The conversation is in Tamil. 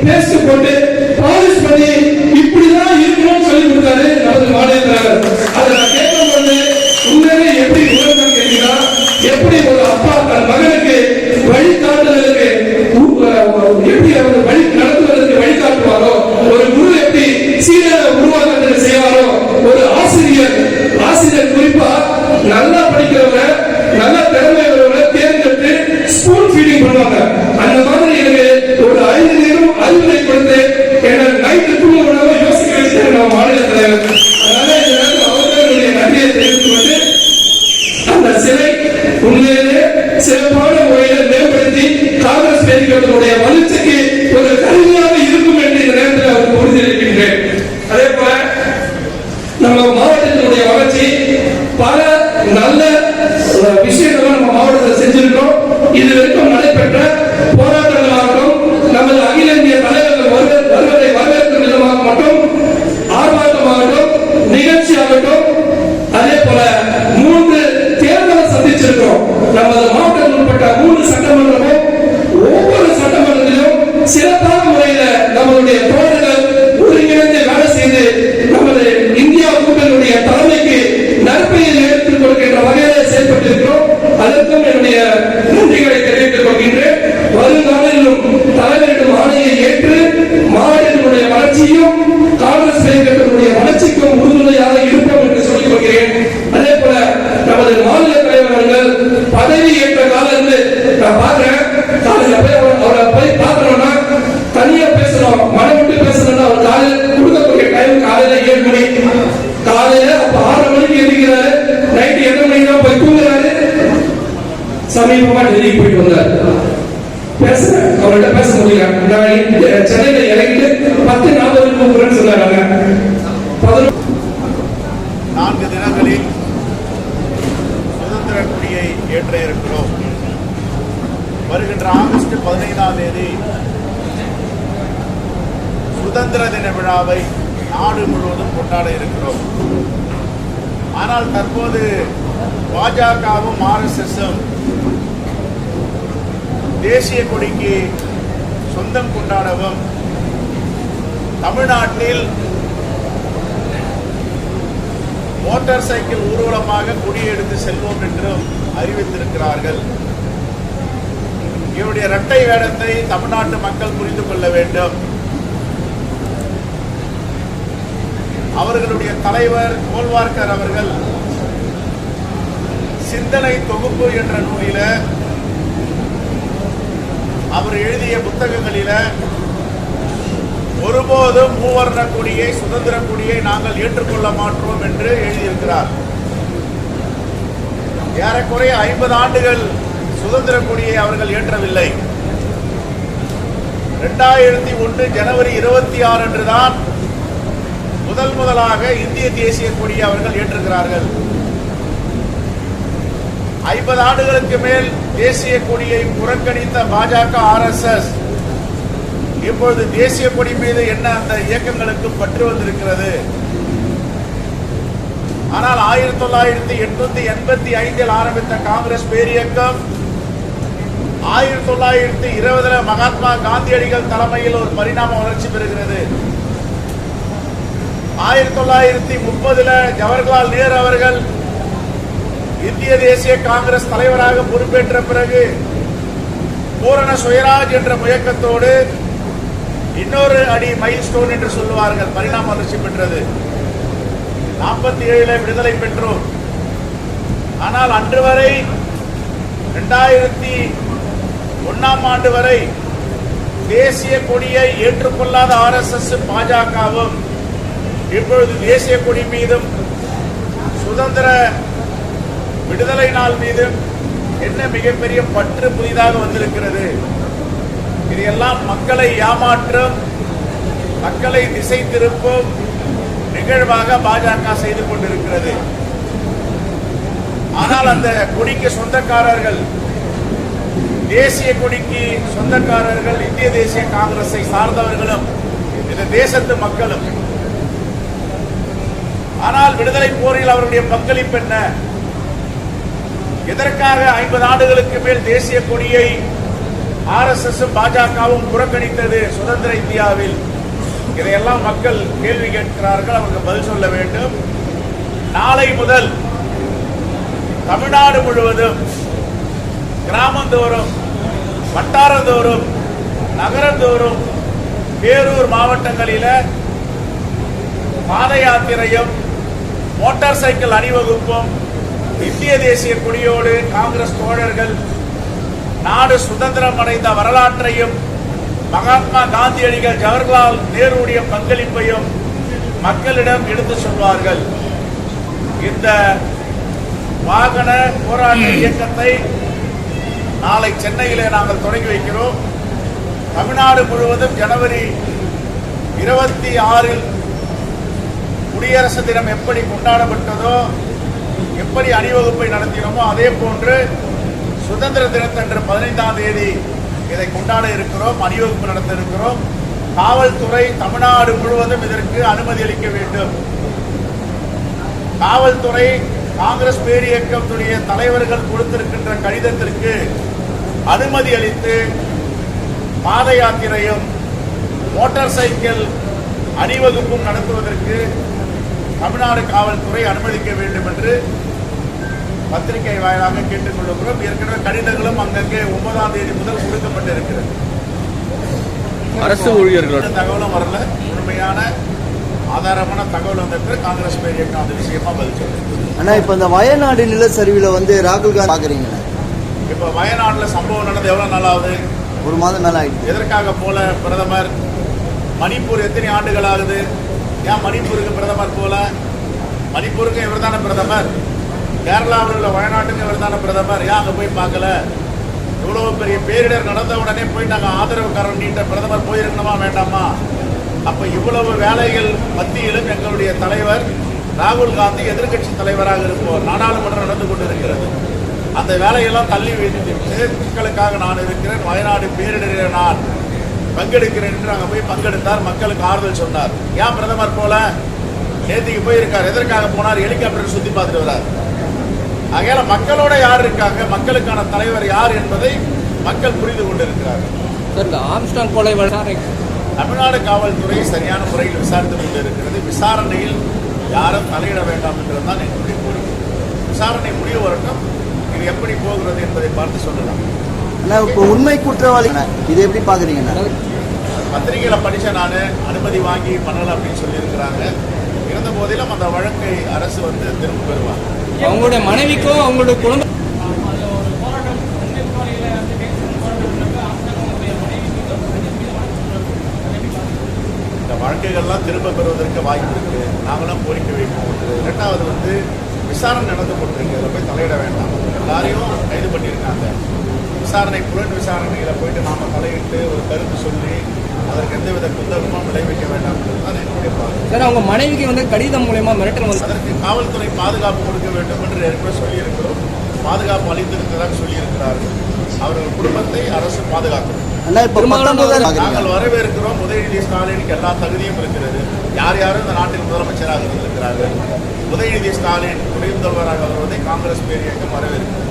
பேஸ்ட் போட்டு பாலிஷ் பண்ணி இப்படிதான் இருக்கணும்னு சொல்லி கொடுத்தாரு நமது மாநில அதை நான் கேட்கும்போது உண்மையிலே எப்படி உலகம் கேட்டீங்கன்னா எப்படி ஒரு அப்பா தன் மகனுக்கு வழிகாட்டுதலுக்கு நல்ல விஷயங்களை நம்ம மாவட்டத்தில் செஞ்சிருக்கோம். இது வரைக்கும் நடைபெற்ற ஏற்ற இருக்கிறோம். வருகின்ற ஆகஸ்ட் பதினைந்தாம் தேதி சுதந்திர தின விழாவை நாடு முழுவதும் கொண்டாட இருக்கிறோம். ஆனால் தற்போது பாஜகவும் ஆர்எஸ்எஸும் தேசிய கொடிக்கு சொந்தம் கொண்டாடவும் தமிழ்நாட்டில் மோட்டார் சைக்கிள் ஊர்வலமாக கொடியெடுத்து செல்வோம் என்றும் அறிவித்திருக்கிறார்கள். இவருடைய இரட்டை வேடத்தை தமிழ்நாட்டு மக்கள் புரிந்து கொள்ள வேண்டும். அவர்களுடைய தலைவர் கோல்வார்கர் அவர்கள் சிந்தனை தொகுப்பு என்ற நூலில அவர் எழுதிய புத்தகங்களில ஒருபோதும் மூவர்ண கொடியை சுதந்திர கொடியை நாங்கள் ஏற்றுக்கொள்ள மாட்டோம் என்று எழுதியிருக்கிறார். ஏறக்குறைய ஐம்பது ஆண்டுகள் சுதந்திர கொடியை அவர்கள் ஏற்றவில்லை. இரண்டாயிரத்தி ஒன்று ஜனவரி இருபத்தி ஆறு அன்றுதான் முதல் முதலாக இந்திய தேசிய கொடியை அவர்கள் ஏற்றுகிறார்கள் ஐம்பது ஆண்டுகளுக்கு மேல் தேசிய கொடியை புறக்கணித்த பாஜக ஆர்எஸ்எஸ் இப்பொழுது தேசிய கொடி மீது என்ன அந்த இயக்கங்களுக்கு பற்று வந்திருக்கிறது? ஆனால் ஆயிரத்தி தொள்ளாயிரத்தி எட்நூத்தி எண்பத்தி ஐந்தில் ஆரம்பித்த காங்கிரஸ் பேரியக்கம் ஆயிரத்தி தொள்ளாயிரத்தி இருபதுல மகாத்மா காந்தியடிகள் தலைமையில் ஒரு பரிணாம வளர்ச்சி பெறுகிறது. ஆயிரத்தி தொள்ளாயிரத்தி முப்பதுல ஜவஹர்லால் நேரு அவர்கள் இந்திய தேசிய காங்கிரஸ் தலைவராக பொறுப்பேற்ற பிறகு பூரண சுயராஜ் என்ற முயக்கத்தோடு இன்னொரு அடி மைல் ஸ்டோன் என்று சொல்லுவார்கள் பரிணாம வளர்ச்சி பெற்றது. நாற்பத்தி ஏழுல விடுதலை பெற்றோம். ஆனால் அன்று வரை இரண்டாயிரத்தி ஒன்னாம் ஆண்டு வரை தேசிய கொடியை ஏற்றுக்கொள்ளாத ஆர்எஸ்எஸ் பாஜகவும் இப்பொழுது தேசிய கொடி மீதும் சுதந்திர விடுதலை நாள் மீதும் என்ன மிகப்பெரிய பற்று புதிதாக வந்திருக்கிறது. இது எல்லாம் மக்களை ஏமாற்றும் மக்களை திசை திருப்பும் நிகழ்வாக பாஜக செய்து கொண்டிருக்கிறது. ஆனால் அந்த கொடிக்கு சொந்தக்காரர்கள் தேசிய கொடிக்கு சொந்தக்காரர்கள் இந்திய தேசிய காங்கிரஸை சார்ந்தவர்களும் இந்த தேசத்து மக்களும். ஆனால் விடுதலை போரில் அவருடைய பங்களிப்பு என்ன? எதற்காக ஐம்பது ஆண்டுகளுக்கு மேல் தேசிய கொடியை ஆர்எஸ்எஸ் பாஜகவும் புறக்கணித்தது சுதந்திர இந்தியாவில்? இதையெல்லாம் மக்கள் கேள்வி கேட்கிறார்கள் அவருக்கு பதில் சொல்ல வேண்டும். நாளை முதல் தமிழ்நாடு முழுவதும் கிராமந்தோறும் வட்டாரந்தோறும் நகரந்தோறும் பேரூர் மாவட்டங்களில பாத யாத்திரையும் மோட்டார் சைக்கிள் அணிவகுப்பும் இந்திய தேசிய கொடியோடு காங்கிரஸ் தோழர்கள் நாடு சுதந்திரம் அடைந்த வரலாற்றையும் மகாத்மா காந்தியடிகள் ஜவஹர்லால் நேருடைய பங்களிப்பையும் மக்களிடம் எடுத்து சொல்வார்கள். இந்த வாகன போராட்ட இயக்கத்தை நாளை சென்னையிலே நாங்கள் தொடங்கி வைக்கிறோம். தமிழ்நாடு முழுவதும் ஜனவரி இருபத்தி ஆறில் குடியரசு தினம் எப்படி கொண்டாடப்பட்டதோ எப்படி அணிவகுப்பை நடத்தினோமோ அதே போன்று சுதந்திர தினத்தன்று பதினைந்தாம் தேதி இதை கொண்டாட இருக்கிறோம் அணிவகுப்பு நடத்த இருக்கிறோம். காவல்துறை தமிழ்நாடு முழுவதும் இதற்கு அனுமதி அளிக்க வேண்டும். காவல்துறை காங்கிரஸ் பேரியக்கத்துடைய தலைவர்கள் கொடுத்திருக்கின்ற கடிதத்திற்கு அனுமதி அளித்து பாத யாத்திரையும் மோட்டார் சைக்கிள் அணிவகுப்பும் நடத்துவதற்கு தமிழ்நாடு காவல்துறை அனுமதிக்க வேண்டும் என்று பத்திரிகை வாயிலாக கேட்டுக்கொள்கிறோம். ஏற்கனவே கடிதங்களும் அங்கங்கே ஒன்பதாம் தேதி முதல் கொடுக்கப்பட்டிருக்கிறது. அரசு ஊழியர்களோட எந்த தகவலும் வரல. முழுமையான ஆதாரமான தகவல் வந்திருக்கு. காங்கிரஸ் பேரியக்கம் அந்த விஷயமா பதில் சொல்லுங்க அண்ணா இப்போ இந்த வயநாடு நிலச்சரிவில் வந்து ராகுல் காந்தி பார்க்குறீங்கண்ணா இப்ப வயநாட்டுல சம்பவம் நடந்து எவ்வளவு நாளாவது ஒரு மாதம் மேலே ஆயிடுச்சு. எதற்காக போல பிரதமர்? மணிப்பூர் எத்தனை ஆண்டுகள் ஆகுது? ஏன் மணிப்பூருக்கு பிரதமர் போல? மணிப்பூருக்கு இவர் தானே பிரதமர்? கேரளாவில் உள்ள வயநாட்டுக்கு இவர் தானே பிரதமர்? ஏன் அங்கே போய் பார்க்கல? இவ்வளவு பெரிய பேரிடர் நடந்த உடனே போய் நாங்கள் ஆதரவுக்காரன் நீட்ட பிரதமர் போயிருக்கணுமா வேண்டாமா? அப்ப இவ்வளவு வேலைகள் மத்தியிலும் எங்களுடைய தலைவர் ராகுல் காந்தி எதிர்க்கட்சி தலைவராக இருப்போம் நாடாளுமன்றம் நடந்து கொண்டிருக்கிறது. அந்த வேலையெல்லாம் தள்ளி வைத்துவிட்டு மக்களுக்காக நான் இருக்கிறேன். வயநாடு பேரிடரில் நான் பங்கெடுக்கிறேன் என்று அங்கே போய் பங்கெடுத்தார். மக்களுக்கு ஆறுதல் சொன்னார். ஏன் பிரதமர் போல? நேத்திக்கு போயிருக்கார். எதற்காக போனார்? ஹெலிகாப்டர் சுத்தி பார்த்துட்டு வர்றார். ஆகையால மக்களோட யார் இருக்காங்க மக்களுக்கான தலைவர் யார் என்பதை மக்கள் புரிந்து கொண்டிருக்கிறார்கள். சார் இந்த ஆம்ஸ்டாங் கொலை விசாரணை தமிழ்நாடு காவல்துறை சரியான முறையில் விசாரித்துக் கொண்டிருக்கிறது. விசாரணையில் யாரும் தலையிட வேண்டாம் என்றது தான் எங்களுடைய கோரிக்கை. விசாரணை முடிவு வரட்டும். இது எப்படி போகிறது என்பதை பார்த்து சொல்லலாம். அண்ணா இப்போ உண்மை குற்றவாளி இதை எப்படி பார்க்குறீங்கண்ணா பத்திரிகையில படிச்ச நான் அனுமதி வாங்கி பண்ணல அப்படின்னு சொல்லியிருக்கிறாங்க. இருந்த போதிலும் அந்த வழக்கை அரசு வந்து திரும்ப பெறுவாங்க. அவங்களுடைய மனைவிக்கும் அவங்களுடைய குடும்ப இந்த வழக்குகள்லாம் திரும்ப பெறுவதற்கு வாய்ப்பு இருக்கு. நாங்களும் கோரிக்கை வைப்போம். இரண்டாவது வந்து விசாரணை நடந்து கொண்டிருக்கு. அதில் போய் தலையிட வேண்டாம். எல்லாரையும் கைது பண்ணியிருக்காங்க. விசாரணை புலன் விசாரணையில் போயிட்டு நாம தலையிட்டு ஒரு கருத்து சொல்லி அதற்கு எந்தவித குந்தகமும் விளைவிக்க வேண்டாம் தான் என்னுடைய பார்வை. சார் அவங்க மனைவிக்கு வந்து கடிதம் மூலயமா மிரட்டல் வந்து அதற்கு காவல்துறை பாதுகாப்பு கொடுக்க வேண்டும் என்று ஏற்கனவே சொல்லியிருக்கிறோம். பாதுகாப்பு அளித்திருக்கிறதாக சொல்லியிருக்கிறார்கள் அவர்கள் குடும்பத்தை அரசு பாதுகாக்கும். நாங்கள் வரவேற்கிறோம். உதயநிதி ஸ்டாலினுக்கு எல்லா தகுதியும் இருக்கிறது. யார் யாரும் இந்த நாட்டில் முதலமைச்சராக இருந்திருக்கிறார்கள்? உதயநிதி ஸ்டாலின் துணை முதல்வராக வருவதை காங்கிரஸ் பேரியக்கம் வரவேற்கிறது.